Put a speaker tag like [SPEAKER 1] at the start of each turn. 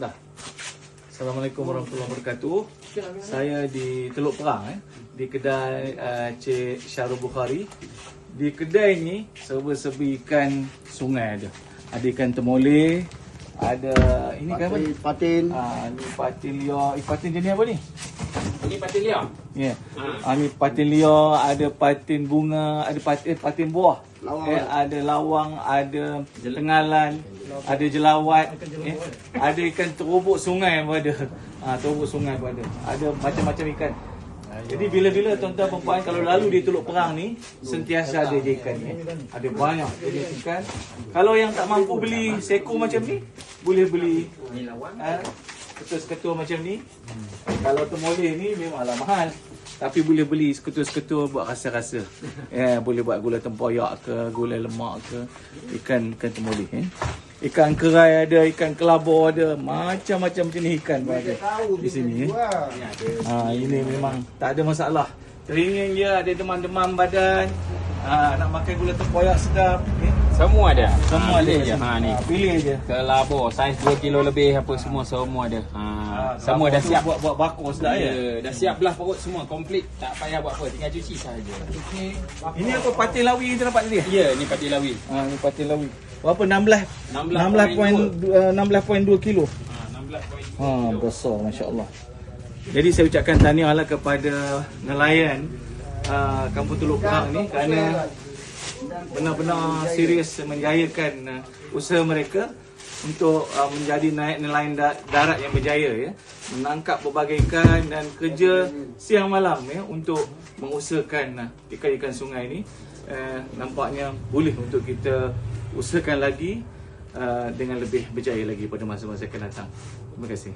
[SPEAKER 1] Dah. Assalamualaikum warahmatullahi wabarakatuh. Saya di Teluk Perang eh, di kedai uh, Cik Syarul Bukhari. Di kedai ni serba-serbi ikan sungai ada. Ada ikan temole, ada ini kan apa?
[SPEAKER 2] Patin, patin.
[SPEAKER 1] Ah, ni patin liar. Eh, patin jenis apa ni?
[SPEAKER 3] Ini patin liar.
[SPEAKER 1] Ya. Yeah. Ah, ni patin liar, ada patin bunga, ada patin eh, patin buah.
[SPEAKER 2] Lawang.
[SPEAKER 1] Eh, ada lawang, ada tengalan, ada jelawat, eh, ada ikan terubuk sungai pun ada. Ah, terubuk sungai pun ada. Ada macam-macam ikan. Jadi bila-bila tuan-tuan dan puan kalau lalu di Teluk Perang ni sentiasa ada je ikan ni. eh. Ada banyak jenis ikan. Kalau yang tak mampu beli seko macam ni, boleh beli eh, ketul-ketul macam ni. Kalau temoleh ni memanglah mahal. Tapi boleh beli seketul-seketul buat rasa-rasa. Ya, boleh buat gula tempoyak ke, gula lemak ke, ikan ikan temoleh eh. Ikan kerai ada, ikan kelabur ada, macam-macam jenis ikan pun ada di sini eh. Ha, ini memang tak ada masalah. Teringin je, ada demam-demam badan. Ha, nak makan gula tempoyak sedap. Eh.
[SPEAKER 3] Semua ada.
[SPEAKER 1] Semua
[SPEAKER 3] ha,
[SPEAKER 1] ada.
[SPEAKER 3] pilih je. Ha ni.
[SPEAKER 1] Ha, pilih je.
[SPEAKER 3] Kelabur saiz 2 kilo lebih apa semua semua ada. Ha, semua
[SPEAKER 1] kelabur
[SPEAKER 3] dah siap.
[SPEAKER 1] Buat buat bakor sedap ya.
[SPEAKER 3] Ya, dah siap belah perut semua komplit. Tak payah buat apa, tinggal cuci saja.
[SPEAKER 1] Ini apa patin lawi kita dapat tadi?
[SPEAKER 3] Ya, ni patin lawi.
[SPEAKER 1] Ha, ini patin lawi. Berapa? 16 16.2
[SPEAKER 3] 16.2.
[SPEAKER 1] 16.2 kilo.
[SPEAKER 3] Ha, 16 poin.
[SPEAKER 1] Ha, besar masya-Allah. Jadi saya ucapkan tahniahlah kepada nelayan uh, Kampung Teluk Perang ni kerana benar-benar serius menjayakan uh, usaha mereka untuk uh, menjadi naik nelayan da- darat yang berjaya ya menangkap berbagai ikan dan kerja siang malam ya untuk mengusahakan uh, ikan-ikan sungai ini uh, nampaknya boleh untuk kita usahakan lagi uh, dengan lebih berjaya lagi pada masa-masa akan datang. Terima kasih.